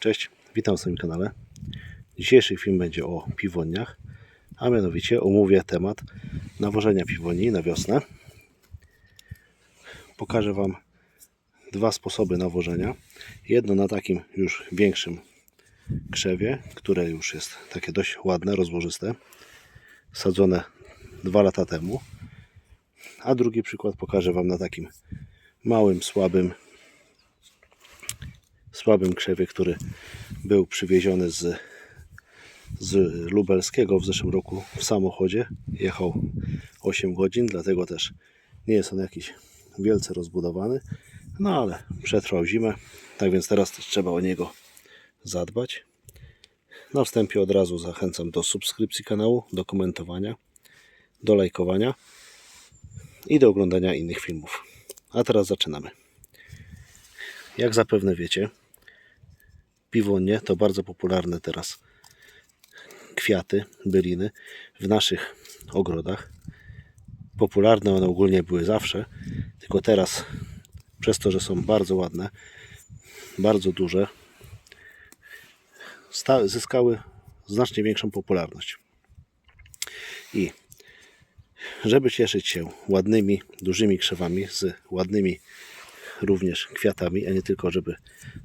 Cześć, witam na swoim kanale. Dzisiejszy film będzie o piwoniach, a mianowicie omówię temat nawożenia piwoni na wiosnę. Pokażę Wam dwa sposoby nawożenia. Jedno na takim już większym krzewie, które już jest takie dość ładne, rozłożyste, sadzone dwa lata temu. A drugi przykład pokażę Wam na takim małym, słabym, słabym krzewie, który był przywieziony z, z lubelskiego w zeszłym roku w samochodzie. Jechał 8 godzin, dlatego też nie jest on jakiś wielce rozbudowany. No ale przetrwał zimę, tak więc teraz też trzeba o niego zadbać. Na wstępie od razu zachęcam do subskrypcji kanału, do komentowania, do lajkowania i do oglądania innych filmów. A teraz zaczynamy. Jak zapewne wiecie, piwonie to bardzo popularne teraz kwiaty, byliny w naszych ogrodach. Popularne one ogólnie były zawsze, tylko teraz przez to, że są bardzo ładne, bardzo duże, zyskały znacznie większą popularność. I żeby cieszyć się ładnymi, dużymi krzewami z ładnymi również kwiatami, a nie tylko, żeby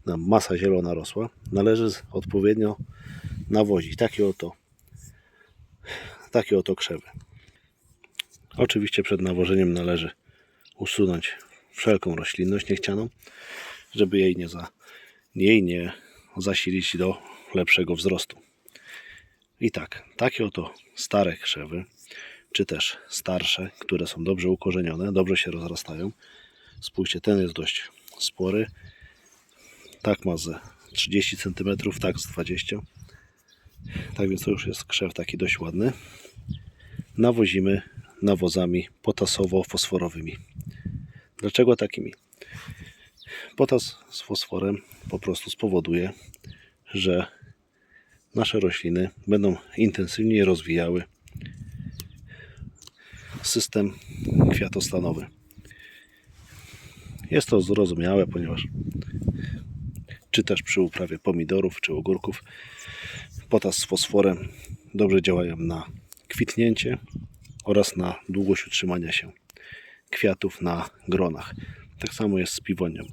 nam masa zielona rosła, należy odpowiednio nawozić takie oto, takie oto krzewy. Oczywiście przed nawożeniem należy usunąć wszelką roślinność niechcianą, żeby jej nie, za, jej nie zasilić do lepszego wzrostu. I tak, takie oto stare krzewy, czy też starsze, które są dobrze ukorzenione, dobrze się rozrastają. Spójrzcie, ten jest dość spory. Tak ma ze 30 cm, tak z 20 Tak więc to już jest krzew taki dość ładny. Nawozimy nawozami potasowo-fosforowymi. Dlaczego takimi? Potas z fosforem po prostu spowoduje, że nasze rośliny będą intensywniej rozwijały system kwiatostanowy. Jest to zrozumiałe, ponieważ czy też przy uprawie pomidorów czy ogórków potas z fosforem dobrze działają na kwitnięcie oraz na długość utrzymania się kwiatów na gronach. Tak samo jest z piwonią.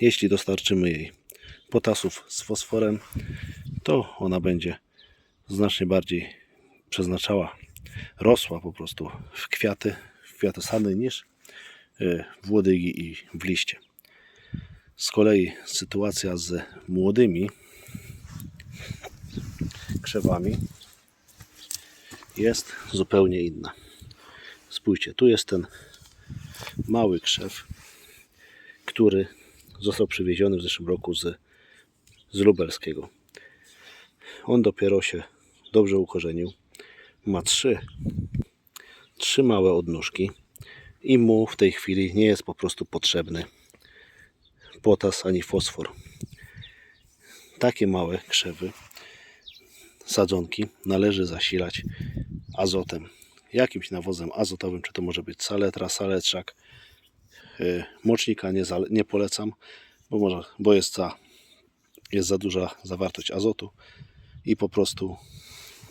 Jeśli dostarczymy jej potasów z fosforem, to ona będzie znacznie bardziej przeznaczała, rosła po prostu w kwiaty, w niż w łodygi i w liście. Z kolei sytuacja z młodymi krzewami jest zupełnie inna. Spójrzcie, tu jest ten mały krzew, który został przywieziony w zeszłym roku z, z lubelskiego. On dopiero się dobrze ukorzenił. Ma trzy, trzy małe odnóżki i mu w tej chwili nie jest po prostu potrzebny potas ani fosfor. Takie małe krzewy, sadzonki należy zasilać azotem. Jakimś nawozem azotowym, czy to może być saletra, saletrzak. Yy, Mocznika nie, nie polecam, bo, może, bo jest, za, jest za duża zawartość azotu i po prostu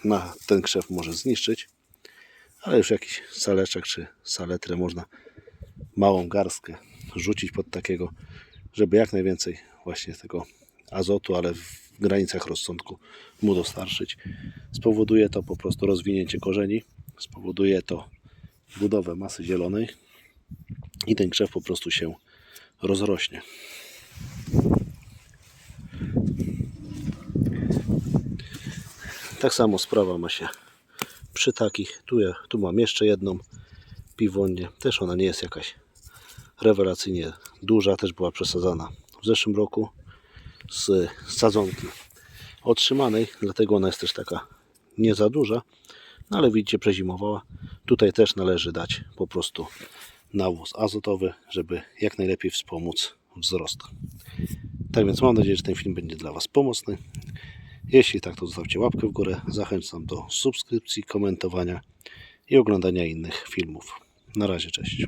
na ten krzew może zniszczyć. Ale już jakiś saleczek czy saletrę można małą garstkę rzucić pod takiego, żeby jak najwięcej właśnie tego azotu, ale w granicach rozsądku mu dostarczyć. Spowoduje to po prostu rozwinięcie korzeni, spowoduje to budowę masy zielonej i ten krzew po prostu się rozrośnie. Tak samo sprawa ma się przy takich. Tu, ja, tu mam jeszcze jedną piwonię. Też ona nie jest jakaś rewelacyjnie duża. Też była przesadzana w zeszłym roku z sadzonki otrzymanej. Dlatego ona jest też taka nie za duża. No ale widzicie, przezimowała. Tutaj też należy dać po prostu nawóz azotowy, żeby jak najlepiej wspomóc wzrost. Tak więc mam nadzieję, że ten film będzie dla Was pomocny. Jeśli tak, to zostawcie łapkę w górę. Zachęcam do subskrypcji, komentowania i oglądania innych filmów. Na razie, cześć.